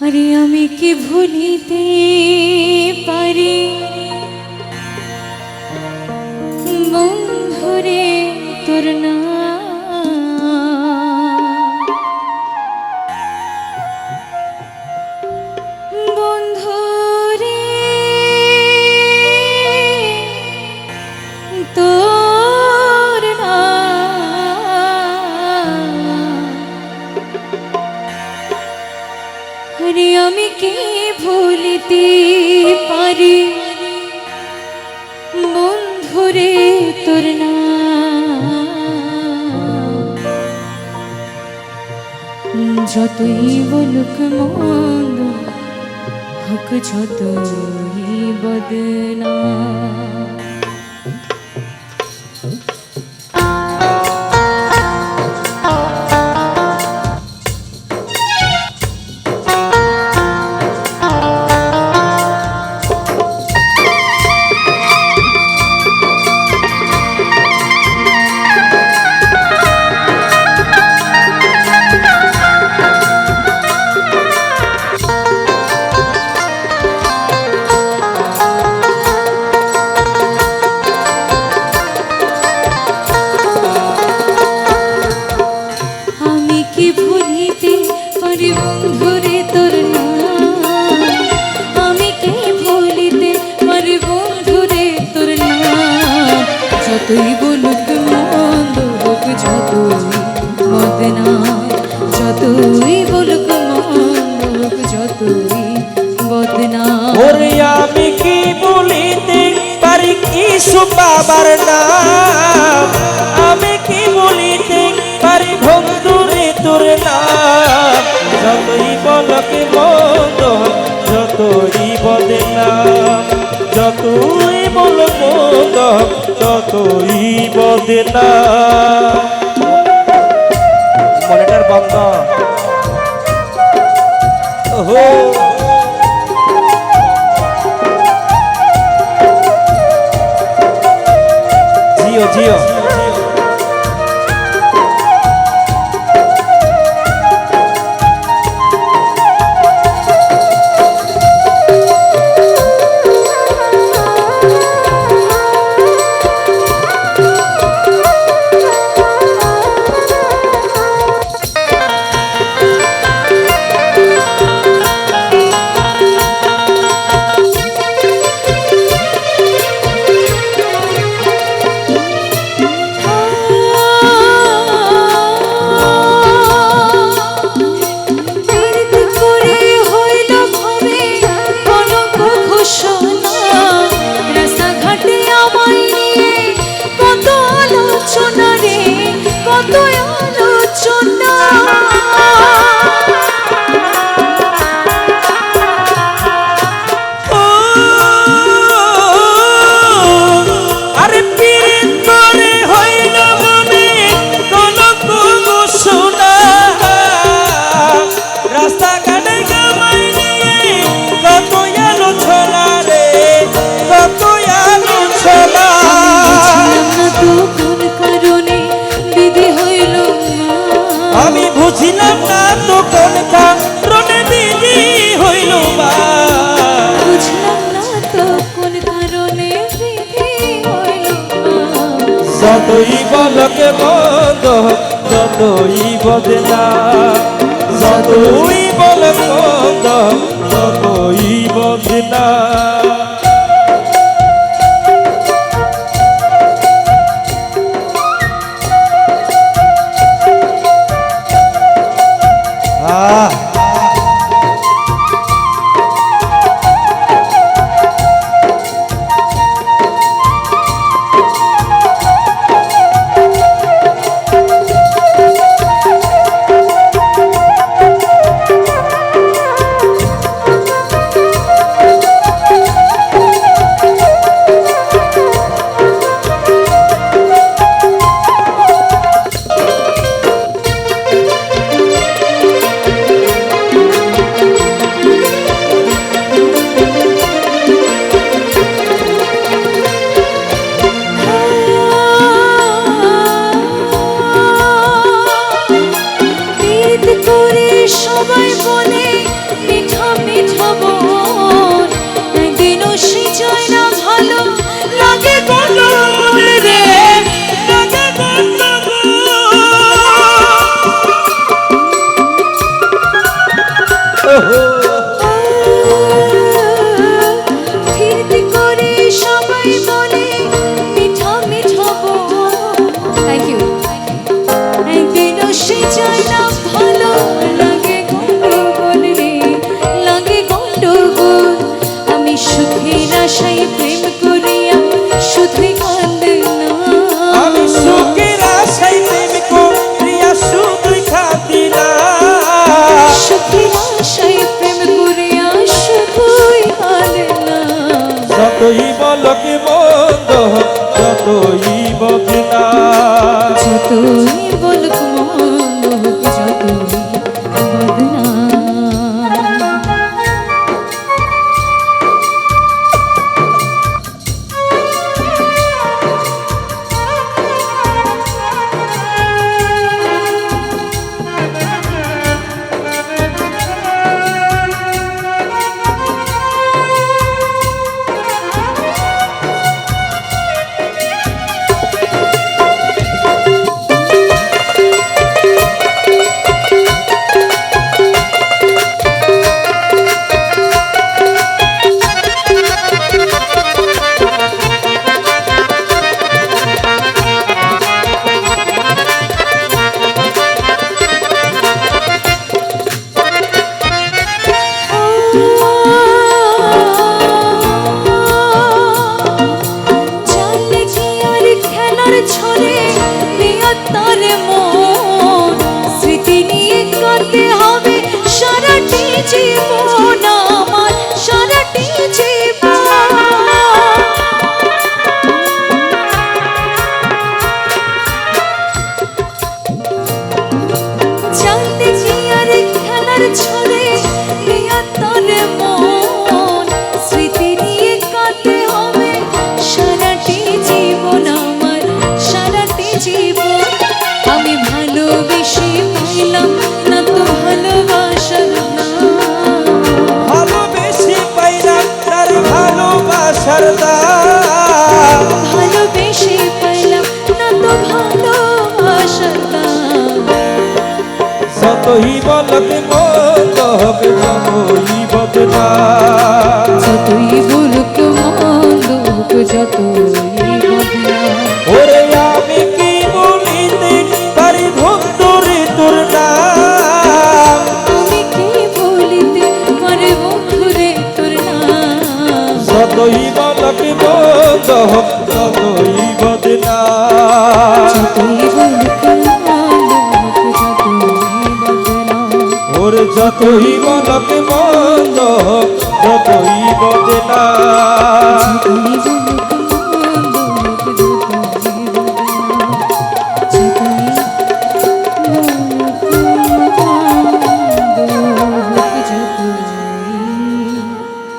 আরে আমি কি ভুলিতে পারি? বন্ধুরে তোর না কি ভুলিতে পারি? বন্ধুরে তোর না যতই বলুক মন্দ হক যতই বদনা যতই বলুক মন্দ হোক যতই বদনা যতই বলুক মন্দ হোক যতই বদনা ওরে আমি কি বলিতে পারি কিছু বাবার নাম? আমি কি বলিতে পারি বন্ধুরে তোর নাম? যতই বলকে মন্দ যতই বদে নাম, যতই ততই বদে নাম মনিটার বন্ধ। ওহো। জিও জিও। যতই বলকে মন্দ যতই বদনা যতই মনে যতই বকতা যতই হই বদনা যতই বলুক মন লোক যতই বদনা ওরে আমি কি বলিতে পারি ভক্তরে তোর নাম তুমি কি বলিতে পারি ভক্তরে তোর নাম? যতই বলক মন লোক ওই গণকে